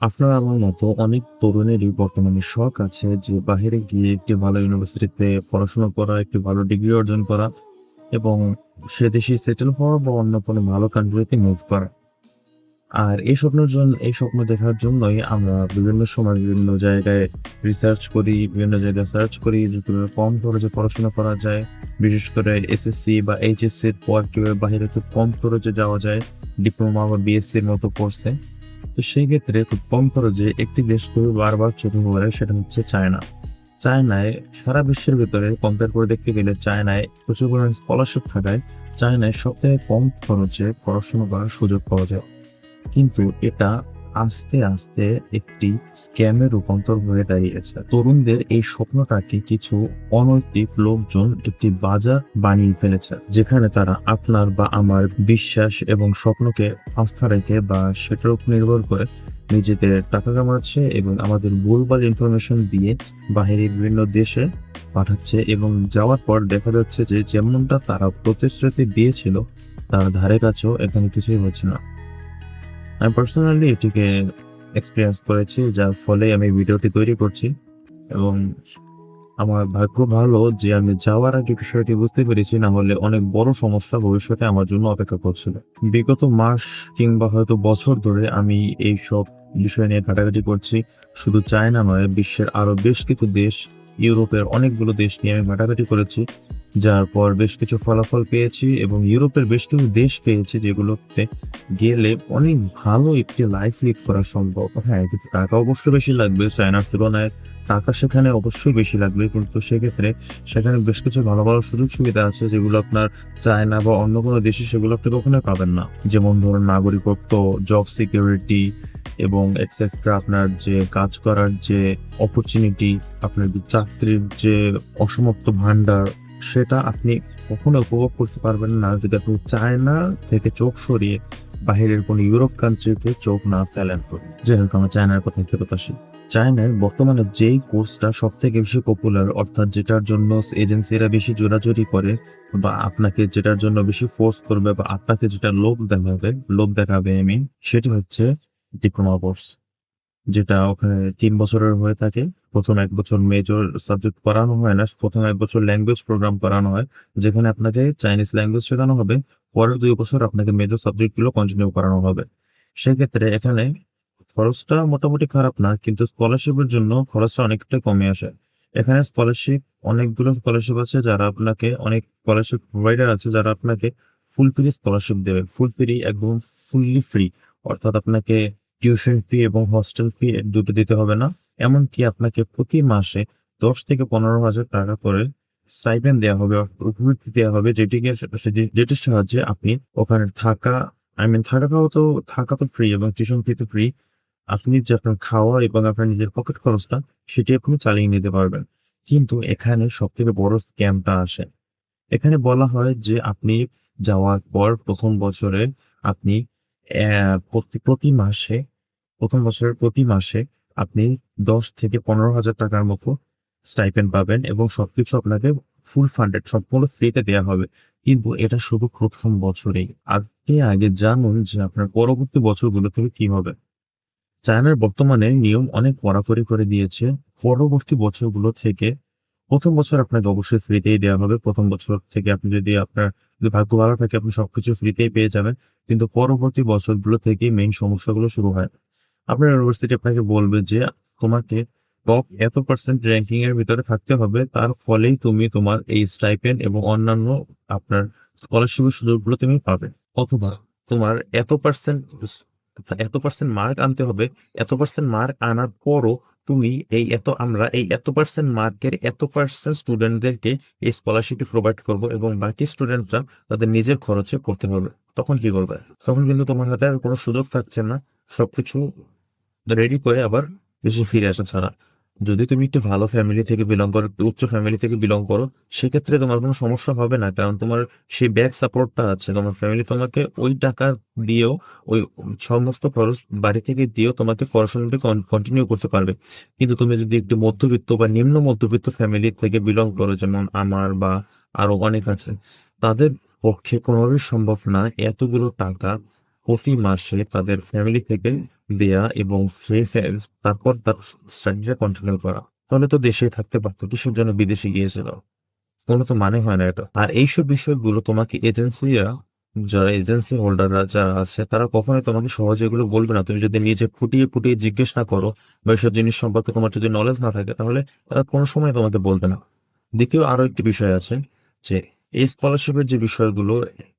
আপনার আমার মতো অনেক তরুণেরই বর্তমানে শখ আছে যে বাইরে গিয়ে একটি ভালো ইউনিভার্সিটিতে পড়াশোনা করা, একটি ভালো ডিগ্রি অর্জন করা এবং সে দেশে সেটেল হওয়া বা অন্য কোনো ভালো কান্ট্রিতে মুভ করা। আর এই স্বপ্নের জন্য, এই স্বপ্ন দেখার জন্যই আমরা বিভিন্ন সময় বিভিন্ন জায়গায় রিসার্চ করি, বিভিন্ন জায়গায় সার্চ করি কীভাবে কম খরচে পড়াশোনা করা যায়। বিশেষ করে এসএসসি বা এইচএসসির পর কীভাবে বাইরে খুব কম খরচে যাওয়া যায় ডিপ্লোমা বা বিএসসির মতো কোর্সে তো সেই ক্ষেত্রে খুব কম খরচে একটি দেশ খুবই বারবার চোখে পড়ে, সেটা হচ্ছে চায়না। চায়নায় সারা বিশ্বের ভিতরে কম্পেয়ার করে দেখতে গেলে চায়নায় প্রচুর পরিমাণ স্কলারশিপ থাকায় চায়নায় সবথেকে কম খরচে পড়াশোনা করার সুযোগ পাওয়া যায়। কিন্তু এটা আস্তে আস্তে একটি স্ক্যামে রূপান্তর হয়ে দাঁড়িয়েছে। তরুণদের এই স্বপ্নটাকে কিছু অনৈতিক লোকজন একটি বাজার বানিয়ে ফেলেছে, যেখানে তারা আপনার বা আমার বিশ্বাস এবং স্বপ্নকে আস্থা রেখে বা সেটার উপর নির্ভর করে নিজেদের টাকা কামাচ্ছে এবং আমাদের ভুলভাল ইনফরমেশন দিয়ে বাইরে বিভিন্ন দেশে পাঠাচ্ছে এবং যাওয়ার পর দেখা যাচ্ছে যে যেমনটা তারা প্রতিশ্রুতি দিয়েছিল, তার ধারে কাছেও এখানে কিছুই হচ্ছে না। আমি পার্সোনালি এটিকে এক্সপিরিয়েন্স করেছি, যার ফলে আমি ভিডিওটি তৈরি করছি। এবং আমার ভাগ্য ভালো যে আমি যাওয়ার আগে বিষয়টি বুঝতে পেরেছি, না হলে অনেক বড় সমস্যা ভবিষ্যতে আমার জন্য অপেক্ষা করছিল। বিগত মাস কিংবা হয়তো বছর ধরে আমি এই সব বিষয় নিয়ে ঘাটাঘাটি করছি। শুধু চায়না নয়, বিশ্বের আরও বেশ কিছু দেশ, ইউরোপের অনেকগুলো দেশ নিয়ে আমি ঘাটাঘাটি করেছি। যার পর বেশ কিছু ফলাফল পেয়েছি এবং ইউরোপের বেশ কিছু দেশ পেয়েছি যেগুলোতে গেলে অনেক ভালো একটি লাইফ লিড করা সম্ভব। হ্যাঁ কিন্তু টাকা অবশ্যই বেশি লাগবে, চায়নার তুলনায় টাকা সেখানে অবশ্যই বেশি লাগবে, কিন্তু সেক্ষেত্রে সেখানে বেশ কিছু ভালো ভালো সুযোগ সুবিধা আছে যেগুলো আপনার চায়না বা অন্য কোনো দেশে সেগুলো আপনি কখনোই পাবেন না। যেমন ধরুন নাগরিকত্ব জব সিকিউরিটি এবং এক্সেট্রা আপনার যে কাজ করার যে অপরচুনিটি আপনার যে চাকরির যে অসমাপ্ত ভান্ডার সেটা আপনি কখনো উপভোগ করতে পারবেন না যদি আপনি চায়না থেকে চোখ সরিয়ে বাহিরের কোনো ইউরোপ কান্ট্রিতে চোখ না ফেলেন। যাই হোক আমরা চায়নার কথা ফেরত আসি চায়নায় বর্তমানে যেই কোর্সটা সব থেকে বেশি পপুলার অর্থাৎ যেটার জন্য এজেন্সিরা বেশি জোরাজোরি করে বা আপনাকে যেটার জন্য বেশি ফোর্স করবে বা আপনাকে যেটা লোভ দেখাবে লোভ দেখাবে আই মিন সেটি হচ্ছে ডিপ্লোমা কোর্স যেটা ওখানে তিন বছরের হয়ে থাকে। প্রথম এক বছর মেজর সাবজেক্ট পড়ানো হয় না, প্রথম এক বছর ল্যাঙ্গুয়েজ প্রোগ্রাম করানো হয়, যেখানে আপনাকে চাইনিজ ল্যাঙ্গুয়েজ শেখানো হবে। পরের দুই বছর আপনাকে মেজর সাবজেক্টগুলো কন্টিনিউ করানো হবে। সেক্ষেত্রে এখানে খরচটা মোটামুটি খারাপ না, কিন্তু স্কলারশিপের জন্য খরচটা অনেকটা কমে আসে। এখানে স্কলারশিপ অনেকগুলো স্কলারশিপ আছে যারা আপনাকে, অনেক স্কলারশিপ প্রোভাইডার আছে যারা আপনাকে ফুল ফ্রি স্কলারশিপ দেবে। ফুল ফ্রি একদম ফুললি ফ্রি অর্থাৎ আপনাকে টিউশন ফি এবং হস্টেল ফি দুটো দিতে হবে না। এমনকি আপনাকে প্রতি মাসে দশ থেকে পনেরো হাজার টাকা করে স্টাইপেন্ড দেওয়া হবে উপবৃত্তি দেওয়া হবে যেটিকে যেটির সাহায্যে আপনি ওখানে থাকা আই মিন থাকা খাওয়া তো থাকা তো ফ্রি এবং টিউশন ফি তো ফ্রি আপনি যে আপনার খাওয়া এবং আপনার নিজের পকেট খরচটা সেটি আপনি চালিয়ে নিতে পারবেন। কিন্তু এখানে সব থেকে বড় স্ক্যামটা আসে। এখানে বলা হয় যে আপনি যাওয়ার পর প্রথম বছরে আপনি প্রতি মাসে, প্রথম বছরের প্রতি মাসে আপনি দশ থেকে পনেরো হাজার টাকার মতো স্টাইপেন্ড পাবেন এবং সবকিছু আপনাকে ফুল ফান্ডেড সম্পূর্ণ ফ্রিতে দেওয়া হবে। কিন্তু এটা শুধু প্রথম বছরেই আপনি আগে জানুন যে আপনার পরবর্তী বছরগুলো থেকে কি হবে। চায়নার বর্তমানে নিয়ম অনেক কড়াকড়ি করে দিয়েছে। পরবর্তী বছরগুলো থেকে প্রথম বছর আপনাকে অবশ্যই ফ্রিতেই দেওয়া হবে। প্রথম বছর থেকে আপনি যদি আপনার যদি ভাগ্য ভালো থাকে, আপনি সবকিছু ফ্রিতেই পেয়ে যাবেন। কিন্তু পরবর্তী বছরগুলো থেকেই মেইন সমস্যাগুলো শুরু হয়। আপনার ইউনিভার্সিটি আপনাকে বলবে যে, তোমাকে টপ এত পার্সেন্ট র্যাঙ্কিং এর ভিতরে থাকতে হবে। তার ফলেই তুমি তোমার এই স্টাইপেন্ড এবং অন্যান্য আপনার স্কলারশিপের সুযোগগুলো তুমি পাবে। অথবা তোমার এত পার্সেন্ট এত পার্সেন্ট মার্ক আনতে হবে। এত পার্সেন্ট মার্ক আনার পরও তুমি এই এত, আমরা এই এত পার্সেন্ট মার্কের এত পার্সেন্ট স্টুডেন্টদেরকে এই স্কলারশিপটি প্রোভাইড করব এবং বাকি স্টুডেন্টরা তাদের নিজের খরচে করতে হবে। তখন কি করবে? তখন কিন্তু তোমার হাতে আর কোনো সুযোগ থাকছে না। সবকিছু রেডি করে আবার কিছু ফিরে আসা ছাড়া। যদি তুমি একটু ভালো ফ্যামিলি থেকে বিলং করো উচ্চ ফ্যামিলি থেকে বিলং করো, সেক্ষেত্রে তোমার কোনো সমস্যা হবে না, কারণ তোমার সেই ব্যাক সাপোর্টটা আছে। তোমার ফ্যামিলি তোমাকে ওই টাকা দিয়েও, ওই সমস্ত খরচ বাড়ি থেকে দিয়েও তোমাকে পড়াশোনাটা কন্টিনিউ করতে পারবে। কিন্তু তুমি যদি একটু মধ্যবিত্ত বা নিম্ন মধ্যবিত্ত ফ্যামিলি থেকে বিলং করো, যেমন আমার বা আরও অনেক আছে, তাদের পক্ষে কোনোভাবেই সম্ভব না এতগুলো টাকা প্রতি মাসে তাদের ফ্যামিলি থেকে দেয়া এবং ফ্রি তারপর তার স্টাডিটা কন্টিনিউ করা। তাহলে তো দেশে থাকতে পারতো, কিসের জন্য বিদেশে গিয়েছিল? কোনো তো মানে হয় না এটা। আর এইসব বিষয়গুলো তোমাকে এজেন্সিরা যারা এজেন্সি হোল্ডাররা যারা আছে, তারা কখনোই তোমাকে সহজে এগুলো বলবে না। তুমি যদি নিজে ফুটিয়ে ফুটিয়ে জিজ্ঞেস না করো বা এইসব জিনিস সম্পর্কে তোমার যদি নলেজ না থাকে, তাহলে তারা কোনো সময় তোমাকে বলবে না। দ্বিতীয় আরও একটি বিষয় আছে যে, এই স্কলারশিপের যে বিষয়গুলো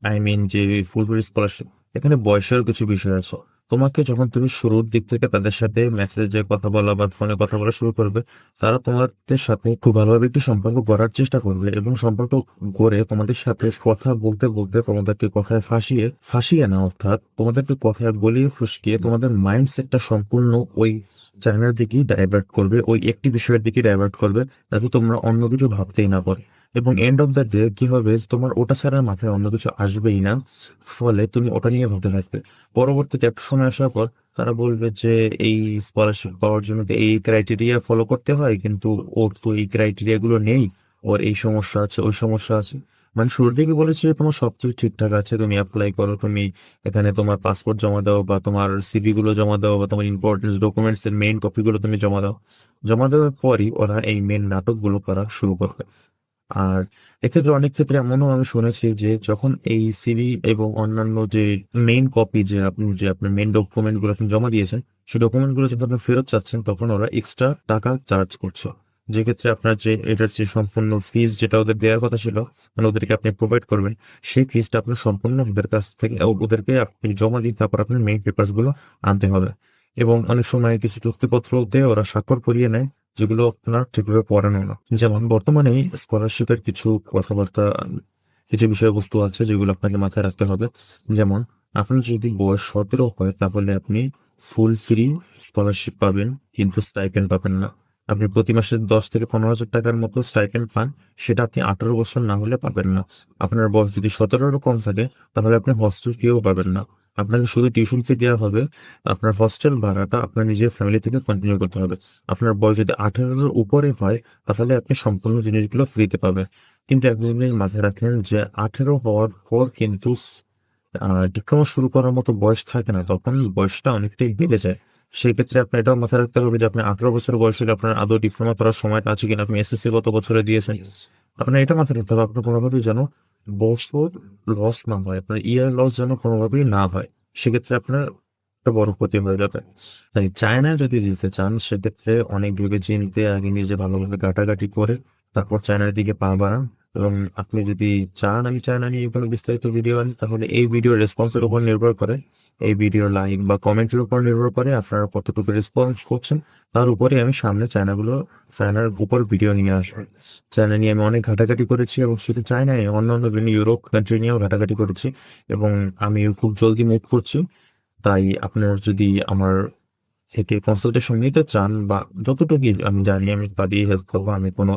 আই মিন যে ফুলফিল স্কলারশিপ এখানে বয়সের কিছু বিষয় আছে। তোমাকে যখন তুমি শুরুর দিক থেকে তাদের সাথে মেসেজে কথা বলা বা ফোনে কথা বলা শুরু করবে, তারা তোমাদের সাথে খুব ভালোভাবে একটি সম্পর্ক গড়ার চেষ্টা করবে এবং সম্পর্ক গড়ে তোমাদের সাথে কথা বলতে বলতে তোমাদেরকে কথায় ফাঁসিয়ে ফাঁসিয়ে না, অর্থাৎ তোমাদেরকে কথায় গলিয়ে ফুসকিয়ে তোমাদের মাইন্ডসেটটা সম্পূর্ণ ওই চায়নার দিকেই ডাইভার্ট করবে, ওই একটি বিষয়ের দিকে ডাইভার্ট করবে, যাতে তোমরা অন্য কিছু ভাবতেই না পারো। এবং এন্ড অফ দ্য ডে কি হবে তোমার ওটা ছাড়া মাথায় অন্য কিছু আসবেই না, ফলে তুমি ওটা নিয়ে ভাবতে থাকবে। পরবর্তীতে একটা সময় আসার পর তারা বলবে যে, এই স্কলারশিপ পাওয়ার জন্য এই ক্রাইটেরিয়া ফলো করতে হয়, কিন্তু ওর তো এই ক্রাইটেরিয়া গুলো নেই, ওর এই সমস্যা আছে, ওই সমস্যা আছে। মানে শুরুর দিকে বলেছে যে, তোমার সবকিছু ঠিকঠাক আছে, তুমি অ্যাপ্লাই করো, তুমি এখানে তোমার পাসপোর্ট জমা দাও বা তোমার সিভি গুলো জমা দাও বা তোমার ইম্পর্টেন্স ডকুমেন্টস এর মেইন কপি গুলো তুমি জমা দাও। জমা দেওয়ার পরই ওরা এই মেন নাটকগুলো করা শুরু করবে। আর এক্ষেত্রে অনেক ক্ষেত্রে এমনও আমি শুনেছি যে যখন এই সিভি এবং অন্যান্য যে মেইন কপি যে আপনি যে আপনার মেইন ডকুমেন্টগুলো আপনি জমা দিয়েছেন, সেই ডকুমেন্টগুলো যখন আপনি ফেরত চাচ্ছেন, তখন ওরা এক্সট্রা টাকা চার্জ করছে। যে ক্ষেত্রে আপনার যে এটার যে সম্পূর্ণ ফিস যেটা ওদের দেওয়ার কথা ছিল মানে ওদেরকে আপনি প্রোভাইড করবেন, সেই ফিসটা আপনার সম্পূর্ণ ওদের কাছ থেকে ওদেরকে আপনি জমা দিন তারপর আপনার মেইন পেপারসগুলো আনতে হবে। এবং অনেক সময় কিছু চুক্তিপত্র দিয়ে ওরা স্বাক্ষর করিয়ে নেয় যেগুলো আপনার ঠিকভাবে পড়ানো না। যেমন বর্তমানে স্কলারশিপের কিছু কথাবার্তা, কিছু বিষয়বস্তু আছে যেগুলো আপনাকে মাথায় রাখতে হবে। যেমন, আপনার যদি বয়স সতেরো হয়, তাহলে আপনি ফুল ফ্রি স্কলারশিপ পাবেন, কিন্তু স্টাইপেন্ড পাবেন না। আপনি প্রতি মাসে দশ থেকে পনেরো হাজার টাকার মতো স্টাইপেন্ড পান, সেটা আপনি আঠারো বছর না হলে পাবেন না। আপনার বয়স যদি সতেরোরও কম থাকে, তাহলে আপনি হস্টেল ফিও পাবেন না। আপনাকে শুধু টিউশন ফি দেওয়া হবে আপনার হস্টেল ভাড়াটা আপনার নিজের ফ্যামিলি থেকে কন্টিনিউ করতে হবে। আপনার বয়স যদি আঠেরোর উপরে হয় তাহলে আপনি সম্পূর্ণ জিনিসগুলো ফ্রিতে পাবেন। কিন্তু এক জিনিস মাথায় রাখেন যে আঠেরো হওয়ার পর কিন্তু ডিপ্লোমা শুরু করার মতো বয়স থাকে না তখন বয়সটা অনেকটাই বেড়ে যায়। সেই ক্ষেত্রে আপনি এটাও মাথায় রাখতে হবে যে আপনি আঠারো বছর বয়স আপনার আদৌ ডিপ্লোমা করার সময়টা আছে কিনা আপনি এসএসসি গত বছরে দিয়েছেন? আপনার এটা মাথায় রাখতে হবে। আপনার কোনোভাবেই যেন বছর লস না হয়, আপনার ইয়ার লস যেন কোনোভাবেই না হয়, সেক্ষেত্রে আপনার একটা বড় ক্ষতি হয়ে যাবে। তাই চায়না যদি দিতে চান, সেক্ষেত্রে অনেক ভেবে চিনতে আগে নিজে ভালোভাবে ঘাটাঘাটি করে, তারপর চায়নার দিকে পা বাড়ান। এবং আপনি যদি চান, আমি চায়না নিয়ে কোনো বিস্তারিত ভিডিও আনি তাহলে এই ভিডিও রেসপন্সের উপর নির্ভর করে। এই ভিডিও লাইক বা কমেন্টের উপর নির্ভর করে আপনারা কতটুকু রেসপন্স করছেন। তার উপরে আমি সামনে চায়নাগুলো চায়নার উপর ভিডিও নিয়ে আসব। চায়না নিয়ে আমি অনেক ঘাটাঘাটি করেছি এবং শুধু চায়নায় অন্যান্য বিভিন্ন ইউরোপ কান্ট্রি নিয়েও ঘাটাঘাটি করেছি এবং আমি খুব জলদি মুভ করছি। তাই আপনার যদি আমার থেকে কনসালটেশন নিতে চান বা যতটুকু আমি জানি, আমি তা দিয়ে হেল্প করব, আমি কোনো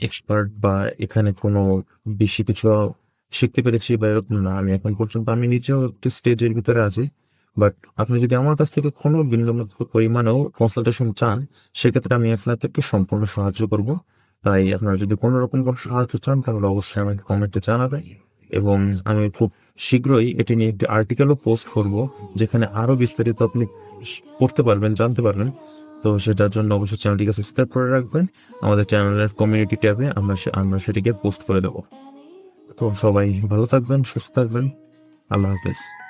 এক্সপার্ট বা এখানে কোনো বেশি কিছু শিখতে পেরেছি বা এরকম না। আমি এখন পর্যন্ত আমি নিজেও একটু স্টেজের ভিতরে আছি। বাট আপনি যদি আমার কাছ থেকে কোনো বিন্দুমাত্র পরিমাণেও কনসালটেশন চান, সেক্ষেত্রে আমি আপনাদেরকে সম্পূর্ণ সাহায্য করব। তাই আপনারা যদি কোনো রকম কোনো সাহায্য চান, তাহলে অবশ্যই আমাকে কমেন্টে জানাবেন। এবং আমি খুব শীঘ্রই এটি নিয়ে একটি আর্টিকেলও পোস্ট করব, যেখানে আরও বিস্তারিত আপনি পড়তে পারবেন, জানতে পারবেন। তো সেটার জন্য অবশ্যই চ্যানেলটিকে সাবস্ক্রাইব করে রাখবেন। আমাদের চ্যানেলের কমিউনিটি ট্যাবে আমরা আমরা সেটিকে পোস্ট করে দেবো। তো সবাই ভালো থাকবেন, সুস্থ থাকবেন। আল্লাহ হাফেজ।